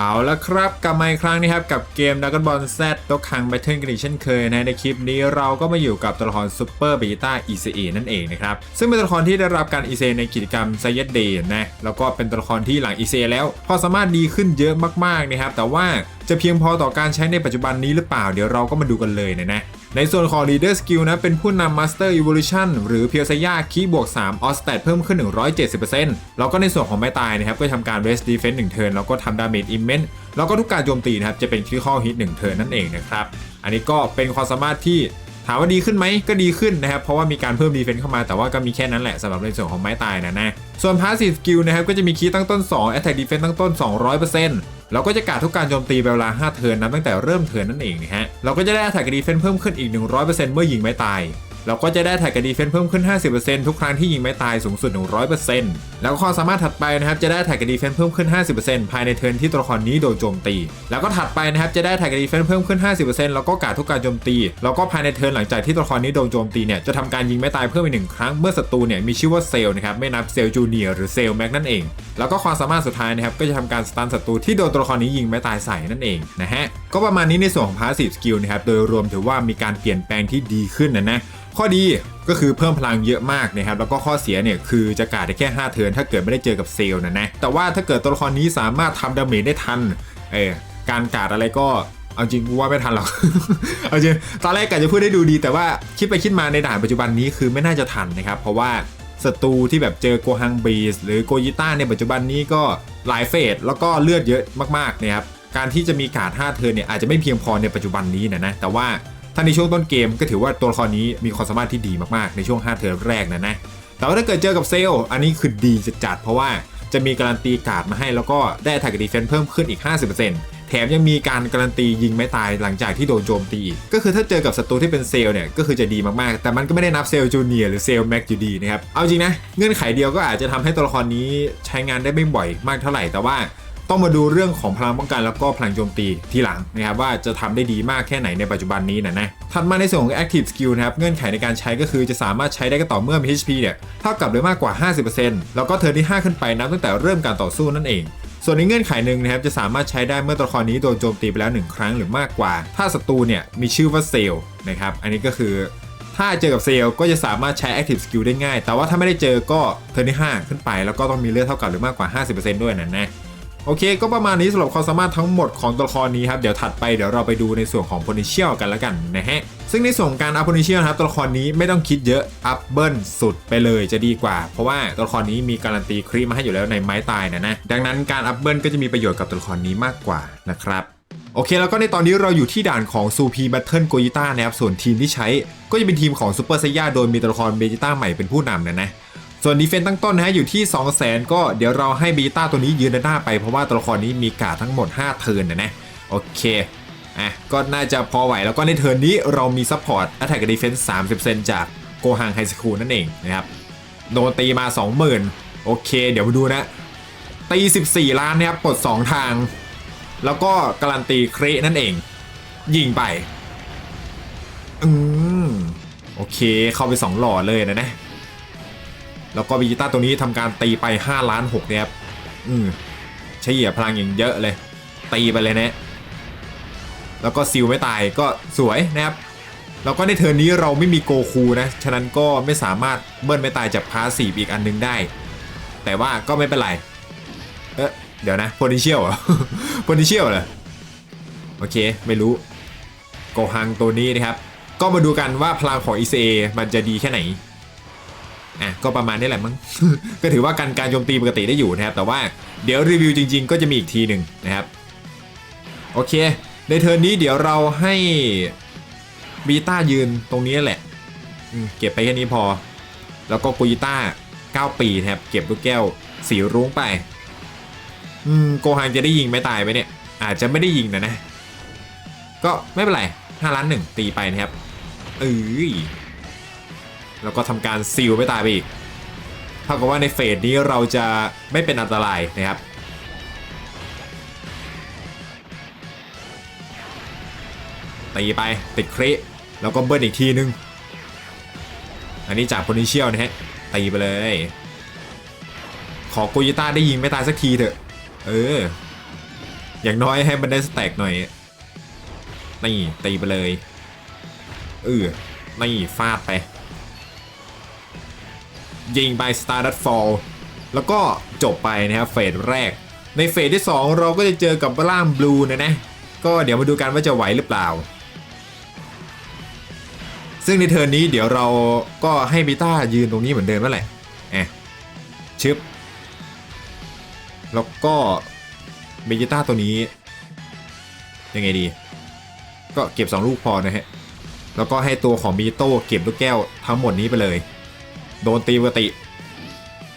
เอาละครับกลับมาอีกครั้งนะครับกับเกมดักบอลแซดตกขัง Battle กันอีกเช่นเคยนะในคลิปนี้เราก็มาอยู่กับตัวละครซูเปอร์บีต้าอีเอนั่นเองนะครับ ซึ่งเป็นตัวละครที่ได้รับการอีเซในกิจกรรมไซยัดเดย์นะแล้วก็เป็นตัวละครที่หลังอีเซแล้วพอสามารถดีขึ้นเยอะมากๆนะครับแต่ว่าจะเพียงพอต่อการใช้ในปัจจุบันนี้หรือเปล่าเดี๋ยวเราก็มาดูกันเลยนะนะ ในส่วนของ Leader Skill นะเป็นผู้นำ Master Evolution หรือเพียวซย่าคีบวก3 o s t a t เพิ่มขึ้น 170%แล้วก็ในส่วนของไม้ตายนะครับก็ทำการ Rest Defense 1 turn แล้วก็ทำ Damage Immense แล้วก็ทุกการโจมตีนะครับจะเป็น Critical Hit 1 turn นั่นเองนะครับ อันนี้ก็เป็นความสามารถที่ถามว่าดีขึ้นไหมก็ดีขึ้นนะครับ เพราะว่ามีการเพิ่มดีเฟนซ์เข้ามาแต่ว่าก็มีแค่นั้นแหละสำหรับในส่วนของไม้ตายนะนะ ส่วน Passive Skill นะครับก็จะมีคีย์ตั้งต้น 2 Attack Defense ตั้งต้น 200% เราก็จะกาดทุกการโจมตีเวลา 5 เทิร์นนับตั้งแต่เริ่มเทิร์นนั่นเองนะฮะ เราก็จะได้อัตราการดีเฟนเพิ่มขึ้นอีก 100%เมื่อยิงไม่ตาย เราก็จะได้ Attack Defense เพิ่มขึ้น 50%ทุกครั้งที่ยิงไม่ตายสูงสุด 100%แล้วก็ความสามารถถัดไปนะครับจะได้ Attack Defense เพิ่มขึ้น 50%ภายในเทิร์นที่ตัวละครนี้โดนโจมตี แล้วก็ถัดไปนะครับจะได้ Attack Defense เพิ่มขึ้น 50%แล้วก็การทุกการโจมตี แล้วก็ภายในเทิร์นหลังจากที่ตัวละครนี้โดนโจมตีเนี่ยจะทำการยิงไม่ตายเพิ่มอีกหนึ่งครั้งเมื่อศัตรูเนี่ยมีชื่อว่าเซลนะครับไม่นับเซลจูเนียร์หรือเซลแม็กนั่นเอง แล้วก็ความสามารถสุดท้ายนะครับก็จะทำการสตันศัตรูที่โดนตัวละครนี้ยิงไม่ตายใส่นั่นเองนะฮะก็ประมาณนี้ในส่วนของ Passive Skill นะครับโดยรวมถือว่ามีการเปลี่ยนแปลงที่ดีขึ้นนะนะข้อดีก็คือเพิ่มพลังเยอะมากนะครับแล้วก็ข้อเสียเนี่ยคือจะการได้แค่ 5 เทิร์นถ้าเกิดไม่ได้เจอกับเซลล์นะนะแต่ว่าถ้าเกิดตัวละครนี้สามารถทำดาเมจได้ทันเออการการอะไรก็เอาจริงกูว่าไม่ทันหรอกเอาจริงตอนแรกกะจะพูดได้ดูดี แต่ว่าคิดไปคิดมาในด่านปัจจุบันนี้คือไม่น่าจะทันนะครับเพราะว่าศัตรูที่แบบเจอโกฮังบีสหรือโกยิต้าในปัจจุบันนี้ก็หลายเฟสแล้วก็เลือดเยอะมากๆนะครับการที่จะมีกาด5เทิร์นเนี่ยอาจจะไม่เพียงพอในปัจจุบันนี้นะนะแต่ว่า ถ้าในช่วงต้นเกมก็ถือว่าตัวละครนี้มีความสามารถที่ดีมากๆ ในช่วง 5 เทิร์นแรกนะนะ แต่ว่าถ้าเกิดเจอกับเซลอันนี้คือดีจัดๆเพราะว่าจะมีการันตีการ์ดมาให้แล้วก็ได้แท็กดีเฟนเพิ่มขึ้นอีก 50%แถมยังมีการการันตียิงไม่ตายหลังจากที่โดนโจมตีอีก ก็คือถ้าเจอกับศัตรูที่เป็นเซลเนี่ยก็คือจะดีมากๆ แต่มันก็ไม่ได้นับเซลจูเนียร์หรือเซลแม็กอยู่ดีนะครับ เอาจริงนะ เงื่อนไขเดียวก็อาจจะทำให้ตัวละครนี้ใช้งานได้ไม่บ่อยมากเท่าไหร่แต่ว่า ต้องมาดูเรื่องของพลังป้องกันแล้วก็พลังโจมตีทีหลังนะครับว่าจะทำได้ดีมากแค่ไหนในปัจจุบันนี้นะนะถัดมาในส่วนของ Active Skill นะครับเงื่อนไขในการใช้ก็คือจะสามารถใช้ได้ก็ต่อเมื่อมี HP เนี่ยเท่ากับหรือมากกว่า 50%แล้วก็เทิร์นที่ 5 ขึ้นไปนับตั้งแต่เริ่มการต่อสู้นั่นเองส่วนในเงื่อนไขหนึ่งนะครับจะสามารถใช้ได้เมื่อตัวละครนี้โดนโจมตีไปแล้ว 1 ครั้งหรือมากกว่า ถ้าศัตรูเนี่ยมีชื่อว่าเซลนะครับอันนี้ก็คือถ้าเจอกับเซลก็จะสามารถใช้ Active Skill ได้ง่าย แต่ว่าถ้าไม่ได้เจอก็เทิร์นที่ 5 ขึ้นไป แล้วก็ต้องมีเลือดเท่ากับหรือมากกว่า 50%ด้วยนะนะ โอเค ก็ประมาณนี้สำหรับความสามารถทั้งหมดของตัวละครนี้ครับเดี๋ยวถัดไปเดี๋ยวเราไปดูในส่วนของ potential กันแล้วกันนะฮะซึ่งในส่วนการ up potential ครับตัวละครนี้ไม่ต้องคิดเยอะ up เบิลสุดไปเลยจะดีกว่า เพราะว่าตัวละครนี้มีการันตีครีมาให้อยู่แล้วในไม้ตายนะนะดังนั้นการ up เบิลก็จะมีประโยชน์กับตัวละครนี้มากกว่านะครับโอเค แล้วก็ในตอนนี้เราอยู่ที่ด่านของซูพีบัตเทิลโกยิต้านะครับส่วนทีมที่ใช้ก็จะเป็นทีมของซูเปอร์ไซย่าโดยมีตัวละครเบจิต้าใหม่เป็นผู้นำนะนะ ส่วนดีเฟนต์ตั้งต้นนะฮะอยู่ที่ 2 0 0 0 0 0ก็เดี๋ยวเราให้เบจิต้าตัวนี้ยืนหน้าไปเพราะว่าตัวละครนี้มีการดทั้งหมด 5 เทิร์นนะนะโอเคอะก็น่าจะพอไหวแล้วก็ในเทิร์นนี้เรามีซัพพอร์ต Attack กับ Defense 30%จากโกฮังไฮสคูลนั่นเองนะครับโดนตีมา 20,000 โอเค เดี๋ยวมาดูนะ ตี 14 ล้านนะครับปลด2 ทาง แล้วก็การันตีเครนั่นเอง ยิงไป อืม โอเค เข้าไป 2 หลอดเลยนะนะ แล้วก็บิจิต้าตัวนี้ทำการตีไป5ล้าน6เนี่ยครับอืมเฉลี่ยพลังอย่างเยอะเลย ตีไปเลยนะแล้วก็ซิลไม่ตายก็สวยนะครับแล้วก็ในเทิร์นนี้เราไม่มีโกคูนะ ฉะนั้นก็ไม่สามารถเบิ้ลไม่ตายจากพาสีอีกอันนึงได้ แต่ว่าก็ไม่เป็นไร เอ๊ะเดี๋ยวนะ potential เหรอ potential เหรอ โอเค ไม่รู้โกฮังตัวนี้นะครับ ก็มาดูกันว่าพลังของ ECA มันจะดีแค่ไหน อะก็ประมาณนี้แหละมั้งก็ถือว่าการการโจมตีปกติได้อยู่นะครับ แต่ว่าเดี๋ยวรีวิวจริง ๆ ก็จะมีอีกทีหนึ่งนะครับ โอเค ในเทิร์นนี้เดี๋ยวเราให้บีต้ายืนตรงนี้แหละเก็บไปแค่นี้พอ แล้วก็กุยต้า 9 ปีนะครับ เก็บลูกแก้วสีรุ้งไป อืมโกฮังจะได้ยิงไม่ตายไหมเนี่ย อาจจะไม่ได้ยิงนะนะ ก็ไม่เป็นไร5ล้านหนึ่งตีไปนะครับเอ้ย แล้วก็ทำการซีลไม่ตายไปอีกเท่ากับว่าในเฟสนี้เราจะไม่เป็นอันตรายนะครับตีไปติดครแล้วก็เบิ้ลอีกทีนึง อันนี้จาก potential นะฮะตีไปเลย ขอโกยิต้าได้ยิงไม่ตายสักทีเถอะ เออ อย่างน้อยให้มันได้สแต็กหน่อยนี่ตีไปเลยเออนี่ฟาดไป ยิงไป Star d u t Fall แล้วก็จบไปนะครับเฟสแรก ในเฟสที่ 2 เราก็จะเจอกับร่างบลูนะนะก็เดี๋ยวมาดูกันว่าจะไหวหรือเปล่า ซึ่งในเทิร์นนี้เดี๋ยวเราก็ให้บิต้ายืนตรงนี้เหมือนเดิมนั่นแหละแอะชึบแล้วก็เบจิต้าตัวนี้ ยังไงดี ก็เก็บ 2 ลูกพอนะฮะ แล้วก็ให้ตัวของบีโต้เก็บลูกแก้วทั้งหมดนี้ไปเลย โดนตีปกติ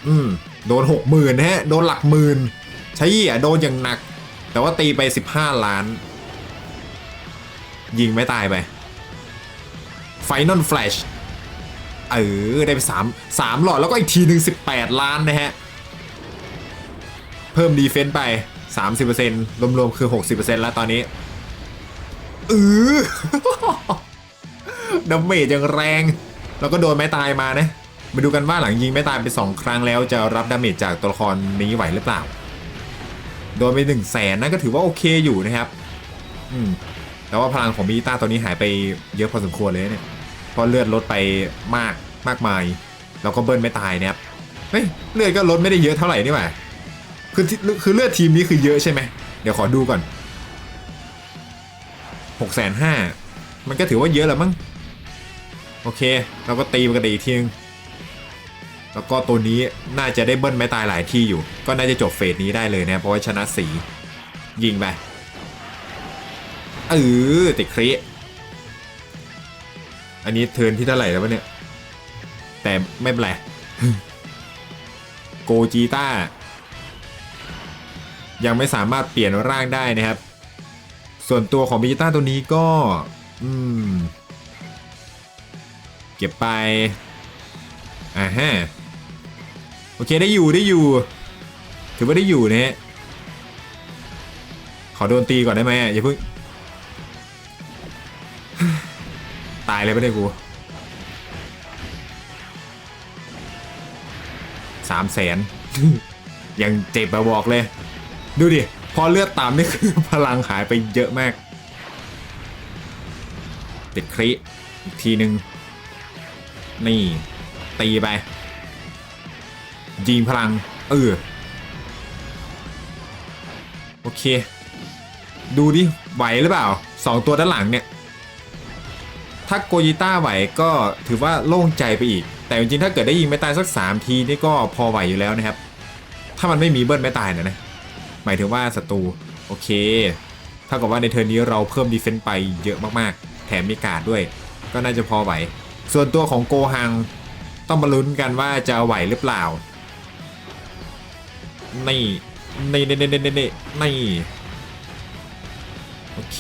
อืม โดนหกหมื่นฮะ โดนหลักหมื่นใช่อะโดนอย่างหนัก แต่ว่าตีไป15ล้าน ยิงไม่ตายไปไฟนอลแฟลชเออ ได้ไป3 3หลอด แล้วก็อีกทีหนึ่ง18ล้านนะฮะ เพิ่มดีเฟนต์ไป 30%รวมๆ คือ 60%แล้วตอนนี้เออดาเมจยังแรง แล้วก็โดนไม้ตายมานะ มาดูกันว่าหลังยิงไม้ตายไป 2 ครั้งแล้วจะรับดาเมจจากตัวละครนี้ไหวหรือเปล่า โดนไป1นึ่งแสนนั่นก็ถือว่าโอเคอยู่นะครับ อืมแต่ว่าพลังของบีต้าตัวนี้หายไปเยอะพอสมควรเลยเนี่ยเพราะเลือดลดไปมากมากมาย แล้วก็เบิ้ลไม่ตายนะครับเฮ้ยเลือดก็ลดไม่ได้เยอะเท่าไหร่นี่หว่าคือคือเลือดทีมนี้คือเยอะใช่ไหมเดี๋ยวขอดูก่อนหกแสนห้ามันก็ถือว่าเยอะแล้วมั้งโอเค เราก็ตีปกติอีกทีนึง แล้วก็ตัวนี้น่าจะได้เบิ้ลไม้ตายหลายที่อยู่ ก็น่าจะจบเฟสนี้ได้เลยนะเพราะว่าชนะสียิงไปเออติดคริอันนี้เทินที่เท่าไหร่แล้ววะเนี่ย แต่ไม่เป็นไรโกจีต้า ยังไม่สามารถเปลี่ยนร่างได้นะครับ ส่วนตัวของบิจิต้าตัวนี้ก็ อืม เก็บไปอ่าฮะ อเคได้อยู่ได้อยู่ ถือว่าได้อยู่นะฮะขอโดนตีก่อนได้ไหมอะอย่าเพิ่ง ตายเลยไม่ได้กูสามแสนยังเจ็บมาบอกเลย ดูดิ พอเลือดตามนี่คือพลังหายไปเยอะมาก ติดคริอีกทีหนึ่งนี่ ตีไป ยิงพลัง เออ โอเค ดูดิ ไหวหรือเปล่าสองตัวด้านหลังเนี่ย ถ้าโกยิต้าไหวก็ถือว่าโล่งใจไปอีก แต่จริงๆถ้าเกิดได้ยิงไม่ตายสัก 3 ทีนี่ก็พอไหวอยู่แล้วนะครับ ถ้ามันไม่มีเบิ้ลไม่ตายนะนะ หมายถึงว่าศัตรู โอเคเท่ากับว่าในเทอร์นนี้เราเพิ่มดีเฟนต์ไปเยอะมากๆ แถมมีการ์ดด้วย ก็น่าจะพอไหว ส่วนตัวของโกฮังต้องมาลุ้นกันว่าจะไหวหรือเปล่า นี่นี่นี่นี่นี่นี่นี่โอเค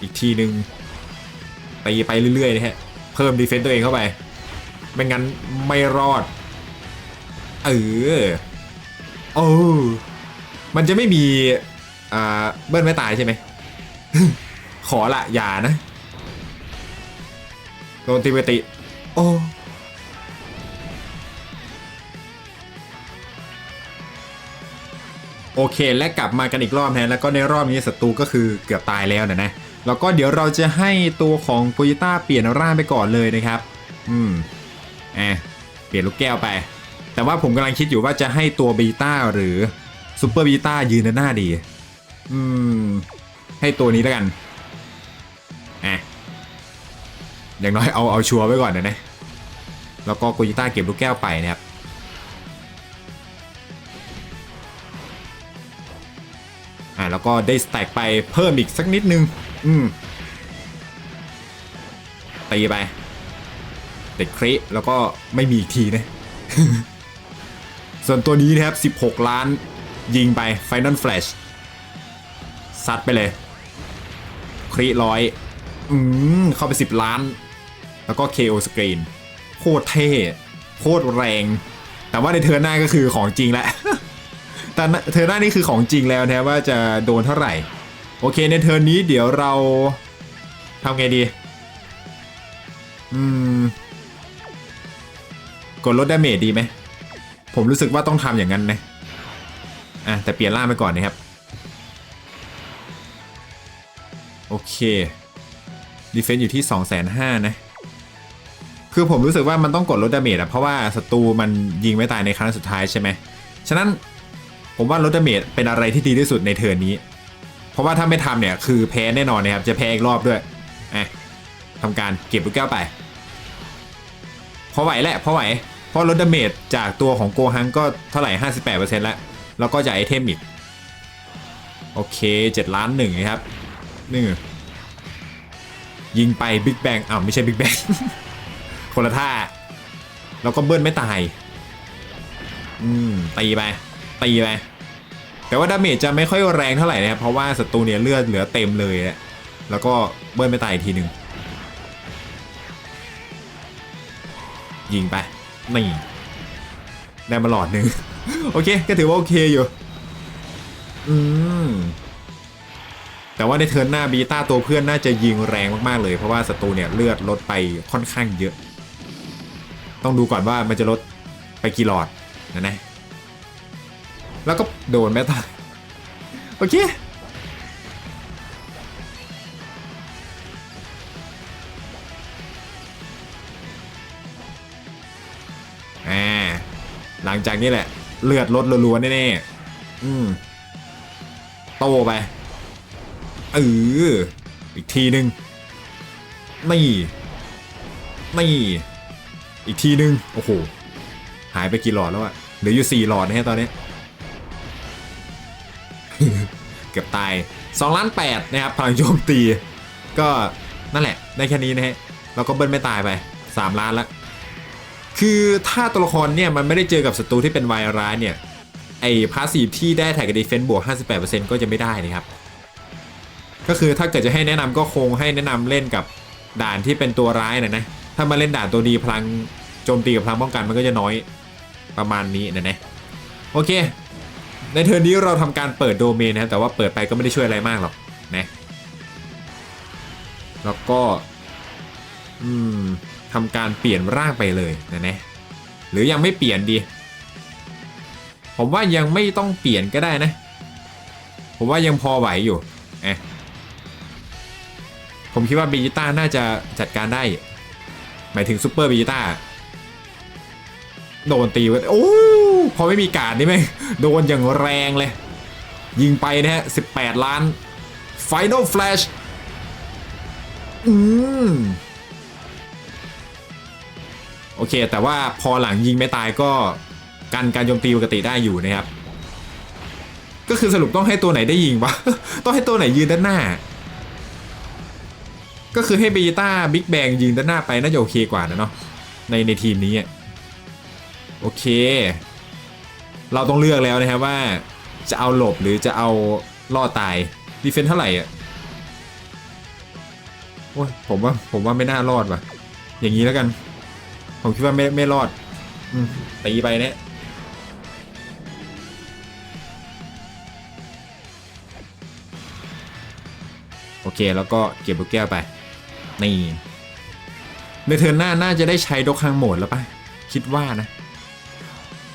อีกทีหนึ่งตีไปเรื่อยๆนะฮะ เพิ่มดีเฟนต์ตัวเองเข้าไป ไม่งั้นไม่รอด เออโอ้มันจะไม่มี อ่า เบิ้ลไม่ตายใช่ไหม ขอละอย่านะ โดนตีปติ โอ้ โอเค และกลับมากันอีกรอบนะแล้วก็ในรอบนี้ศัตรูก็คือเกือบตายแล้วนะนะแล้วก็เดี๋ยวเราจะให้ตัวของโกยิต้าเปลี่ยนร่างไปก่อนเลยนะครับ อืมแอะเปลี่ยนลูกแก้วไป แต่ว่าผมกำลังคิดอยู่ว่าจะให้ตัวบีต้าหรือซูเปอร์บีต้ายืนหน้าดี อืม ให้ตัวนี้แล้วกันอะอย่างน้อยเอาเอาชัวร์ไว้ก่อนนะนะแล้วก็โกยิต้าเก็บลูกแก้วไปนะครับ อ่าแล้วก็ได้สแต็กไปเพิ่มอีกสักนิดนึง อืมตีไปเด็ดคริแล้วก็ไม่มีอีกทีนะ ส่วนตัวนี้นะครับ 16 ล้านยิงไป Final Flash ซัดไปเลย คริร้อยอืมเข้าไป 10 ล้าน แล้วก็ KO Screen โคตรเท่ โคตรแรง แต่ว่าในเทอร์นหน้าก็คือของจริงแหล้ว แต่เทอร์หน้านี่คือของจริงแล้วนะว่าจะโดนเท่าไหร่ โอเคในเทอร์นี้เดี๋ยวเราทำไงดี อืม กดลดดาเมจดีไหม ผมรู้สึกว่าต้องทำอย่างนั้นนะ อะ แต่เปลี่ยนร่าไปก่อนนะครับ โอเค ดีเฟนซ์อยู่ที่ 2 5 0 0 0นะ คือผมรู้สึกว่ามันต้องกดลดดาเมจอะเพราะว่าศัตรูมันยิงไม่ตายในครั้งสุดท้ายใช่ไหมฉะนั้น ผมว่าลดดาเมจเป็นอะไรที่ดีที่สุดในเทิร์นนี้ เพราะว่าถ้าไม่ทำเนี่ยคือแพ้แน่นอนนะครับ จะแพ้อีกรอบด้วยอะทำการเก็บลูกแก้วไป พอไหวแหละ พอไหว เพราะลดดาเมจจากตัวของโกฮังก็เท่าไหร่ 58%แล้ว แล้วก็จะไอเทมอีก โอเค 7 ล้านหนึ่งนะครับนี่ยิงไปบิ๊กแบงอ้าวไม่ใช่บิ๊กแบงคนละท่า แล้วก็เบิ้ลไม่ตาย อืมตีไปตีไป แต่ว่าดาเมจจะไม่ค่อยแรงเท่าไหร่นะครับเพราะว่าศัตรูเนี่ยเลือดเหลือเต็มเลยนะแล้วก็เบิ้ลไม่ตายอีกทีหนึ่งยิงไปนี่ได้มาหลอดหนึ่งโอเค ก็ถือว่าโอเคอยู่ อืม แต่ว่าในเทิร์นหน้าบีต้าตัวเพื่อนน่าจะยิงแรงมากๆเลย เพราะว่าศัตรูเนี่ยเลือดลดไปค่อนข้างเยอะ ต้องดูก่อนว่ามันจะลดไปกี่หลอดนะนะ แล้วก็โดนแม่ตายโอเคหลังจากนี้แหละ เลือดลดรัวๆแน่ๆอืมโตไปเอออีกทีหนึ่งนี่นี่อีกทีหนึ่งโอ้โห หายไปกี่หลอดแล้วอะเหลืออยู่สี่หลอดนะฮะตอนนี้ เกือบตาย2ล้าน8นะครับพลังโจมตี ก็นั่นแหละได้แค่นี้นะฮะเราก็เบิ้ลไม่ตายไป 3 ล้านละคือถ้าตัวละครเนี่ยมันไม่ได้เจอกับศัตรูที่เป็นวายร้ายเนี่ยไอ้พาสซีฟที่ได้แท็กกับดีเฟนซ์บวก 58%ก็จะไม่ได้นะครับ ก็คือถ้าเกิดจะให้แนะนำก็คงให้แนะนำเล่นกับด่านที่เป็นตัวร้ายนะนะ ถ้ามาเล่นด่านตัวดีพลังโจมตีกับพลังป้องกันมันก็จะน้อยประมาณนี้นะนะโอเค ในเทอร์นี้เราทำการเปิดโดเมนนะครับแต่ว่าเปิดไปก็ไม่ได้ช่วยอะไรมากหรอกนะแล้วก็อืมทำการเปลี่ยนร่างไปเลยนะนะหรือยังไม่เปลี่ยนดี ผมว่ายังไม่ต้องเปลี่ยนก็ได้นะ ผมว่ายังพอไหวอยู่เอะผมคิดว่าบีจิต้าน่าจะจัดการได้ หมายถึงซูเปอร์บีจิต้าโดนตีไว้โอ้ พอไม่มีการนี่ไหมโดนอย่างแรงเลย ยิงไปนะฮะ 18 ล้าน Final Flash อืมโอเค แต่ว่าพอหลังยิงไม่ตายก็กันการโจมตีปกติได้อยู่นะครับ ก็คือสรุปต้องให้ตัวไหนได้ยิงวะ ต้องให้ตัวไหนยืนด้านหน้า ก็คือให้เบต้าบิ๊กแบงยิงด้านหน้าไปน่าจะโอเคกว่านะเนาะในในทีมนี้โอเค เราต้องเลือกแล้วนะครับว่าจะเอาหลบหรือจะเอาล่อตายดีเฟนเท่าไหร่อะโอ้ยผมว่าผมว่าไม่น่ารอดว่ะ อย่างนี้แล้วกัน ผมคิดว่าไม่ไม่รอดอตีไปเนี่ยโอเคแล้วก็เก็บลูกแก้วไป นี่ในเทิร์นหน้าน่าจะได้ใช้ดกฮังโหมดแล้วปะคิดว่านะ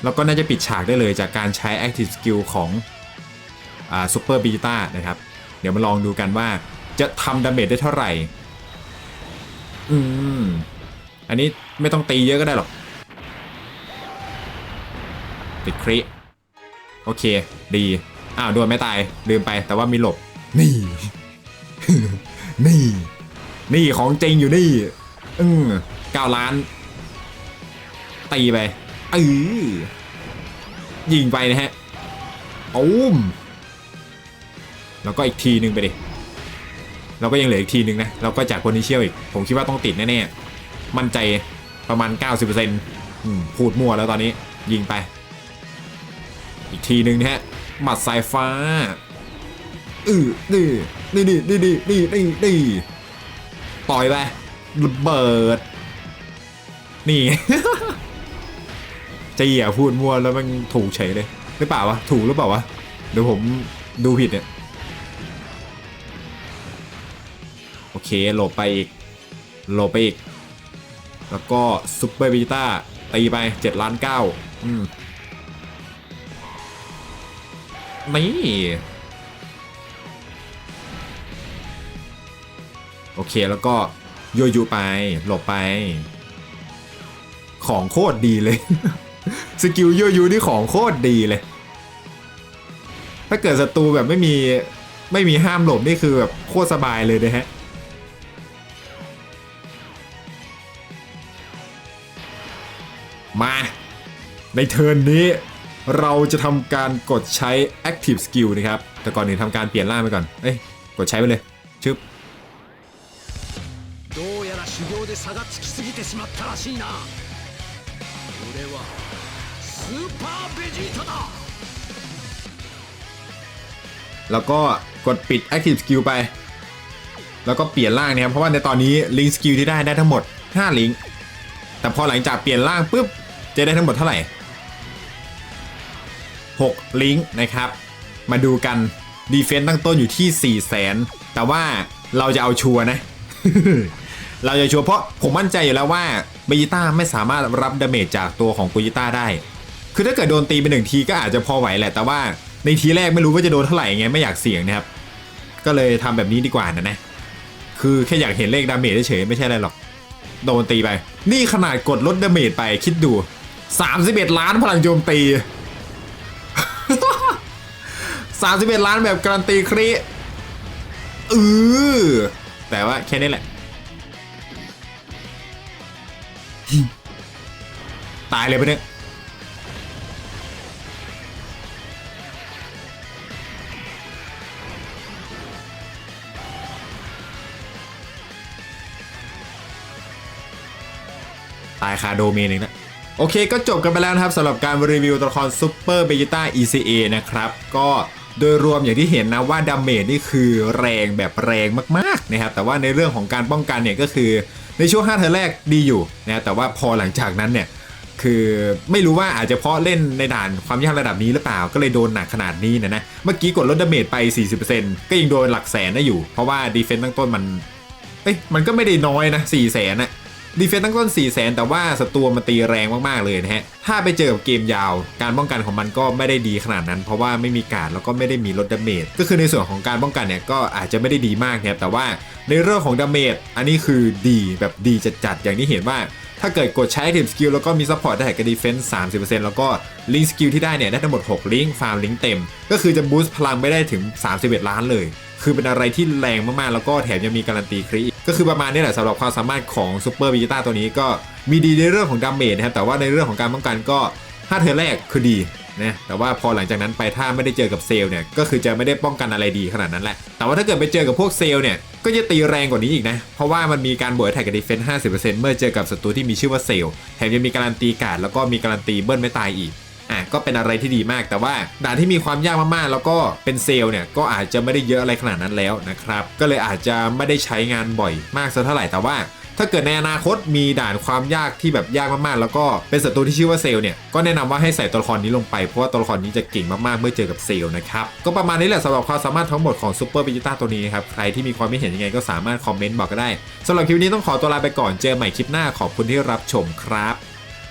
แล้วก็น่าจะปิดฉากได้เลยจากการใช้ Active Skill ของอ่าซูเปอร์บีต้านะครับ เดี๋ยวมาลองดูกันว่าจะทำดาเมจได้เท่าไหร่ อืม อันนี้ไม่ต้องตีเยอะก็ได้หรอก ติดคริโอเค ดี อ้าวโดนไม่ตาย ลืมไป แต่ว่ามีหลบ นี่ นี่ นี่ของจริงอยู่นี่ อืมเก้าล้าน ตีไป เออยิงไปนะฮะตูมแล้วก็อีกทีหนึ่งไปดิเราก็ยังเหลืออีกทีหนึ่งนะ เราก็จากคนที่เชี่ยวอีก ผมคิดว่าต้องติดแน่ๆ มั่นใจประมาณ 90%อืมพูดมั่วแล้วตอนนี้ยิงไป อีกทีหนึ่งนะฮะ หมัดสายฟ้าอือนี่นี่นี่นี่นี่นี่นี่นี่ต่อยไประเบิด นี่ จะอย่าพูดมั่วแล้วมันถูกเฉยเลยหรือเปล่าวะถูกหรือเปล่าวะเดี๋ยวผมดูผิดเนี่ยโอเคหลบไปอีกหลบไปอีก แล้วก็ซุปเปอร์บีต้าตีไป7ล้าน9อืมนี่โอเคแล้วก็โยยูไปหลบไป ของโคตรดีเลย สกิลโยยูนี่ของโคตรดีเลย ถ้าเกิดศัตรูแบบไม่มีไม่มีห้ามหลบนี่คือแบบโคตรสบายเลยนะฮะ มา ในเทิร์นนี้ เราจะทำการกดใช้ Active Skill นะครับ แต่ก่อนอื่นทำการเปลี่ยนร่างไปก่อน เอ้ย กดใช้ไปเลย ชึบ どうやら修行で差がつきすぎてしまったらしいな俺は スーパーベジータだ แล้วก็กดปิด Active Skill ไป แล้วก็เปลี่ยนร่างนะครับ เพราะว่าในตอนนี้ลิงสกิลที่ได้ได้ทั้งหมด 5 ลิงก์แต่พอหลังจากเปลี่ยนร่างปุ๊บ จะได้ทั้งหมดเท่าไหร่ 6 ลิงก์นะครับ มาดูกันดีเฟนต์ตั้งต้นอยู่ที่ 4 0 0แสนแต่ว่าเราจะเอาชัวร์นะ เราจะชัวร์เพราะผมมั่นใจอยู่แล้วว่าเบจิต้าไม่สามารถรับดาเมจจากตัวของกุยิต้าได้ คือถ้าเกิดโดนตีไปหนึ่งทีก็อาจจะพอไหวแหละ แต่ว่าในทีแรกไม่รู้ว่าจะโดนเท่าไหร่ไงไม่อยากเสี่ยงนะครับ ก็เลยทำแบบนี้ดีกว่านะนะ คือแค่อยากเห็นเลขดาเมจเฉยไม่ใช่อะไรหรอก โดนตีไป นี่ขนาดกดลดดาเมจไปคิดดู 31 ล้านพลังโจมตี 31 ล้านแบบการันตีครีเออแต่ว่าแค่นี้แหละ ตายเลยไปเนี่ย ตายคาโดเมนเองนะโอเคก็จบกันไปแล้วนะครับสำหรับการรีวิวตัวละครซูเปอร์เบจิต้า ECA นะครับ ก็โดยรวมอย่างที่เห็นนะว่าดาเมจนี่คือแรงแบบแรงมากๆนะครับแต่ว่าในเรื่องของการป้องกันเนี่ยก็คือในช่วง5เทอร์แรกดีอยู่นะแต่ว่าพอหลังจากนั้นเนี่ยคือไม่รู้ว่าอาจจะเพราะเล่นในด่านความยากระดับนี้หรือเปล่าก็เลยโดนหนักขนาดนี้นะนะเมื่อกี้กดลดดาเมจไป 40%ก็ยังโดนหลักแสนได้อยู่ เพราะว่าดีเฟนต์ตั้งต้นมันเอ้ยมันก็ไม่ได้น้อยนะ4 0 0แสนนะ ดีเฟนต์ตั้งต้น 4 0 0แสนแต่ว่าศัตรูมันตีแรงมากๆเลยนะฮะ ถ้าไปเจอกับเกมยาว การป้องกันของมันก็ไม่ได้ดีขนาดนั้น เพราะว่าไม่มีการแล้วก็ไม่ได้มีลดดาเมจก็คือในส่วนของการป้องกันเนี่ยก็อาจจะไม่ได้ดีมากนะครับแต่ว่าในเรื่องของดาเมจอันนี้คือดีแบบดีจัดๆอย่างที่เห็นว่าถ้าเกิดกดใช้ Active Skill แล้วก็มี Support ได้กับ Defense 30%แล้วก็ Link Skill ที่ได้เนี่ยได้ทั้งหมด 6 ลิงก์ฟาร์มลิงก์เต็ม ก็คือจะบูสต์พลังไปได้ถึง 31 ล้านเลย คือเป็นอะไรที่แรงมากๆ แล้วก็แถมยังมีการันตีครีก็คือประมาณนี้แหละสำหรับความสามารถของ Super v e g e t a ตัวนี้ก็มีดีในเรื่องของดาเมจนะครับแต่ว่าในเรื่องของการป้องกันก็5เทอแรกคือดีนะแต่ว่าพอหลังจากนั้นไปถ้าไม่ได้เจอกับเซลล์เนี่ยก็คือจะไม่ได้ป้องกันอะไรดีขนาดนั้นแหละ แต่ว่าถ้าเกิดไปเจอกับพวกเซลล์เนี่ยก็จะตีแรงกว่านี้อีกนะ เพราะว่ามันมีการบวกแท็กกับดีเฟนส์50%เมื่อเจอกับศัตรูที่มีชื่อว่าเซลล์แถมยังมีการันตีการ์ดแล้วก็มีการันตีเบิ้ลไม่ตายอีก ก็เป็นอะไรที่ดีมาก แต่ว่าด่านที่มีความยากมากๆ แล้วก็เป็นเซลเนี่ยก็อาจจะไม่ได้เยอะอะไรขนาดนั้นแล้วนะครับก็เลยอาจจะไม่ได้ใช้งานบ่อยมากสักเท่าไหร่แต่ว่าถ้าเกิดในอนาคตมีด่านความยากที่แบบยากมากๆ แล้วก็เป็นศัตรูที่ชื่อว่าเซลเนี่ยก็แนะนำว่าให้ใส่ตัวละครนี้ลงไปเพราะว่าตัวละครนี้จะเก่งมากๆ เมื่อเจอกับเซลนะครับก็ประมาณนี้แหละสำหรับความสามารถทั้งหมดของซูเปอร์บิจิต้าตัวนี้ครับใครที่มีความคิดเห็นยังไงก็สามารถคอมเมนต์บอกก็ได้สำหรับคลิปนี้ต้องขอตัวลาไปก่อนเจอใหม่คลิปหน้าขอบคุณที่รับชมครับ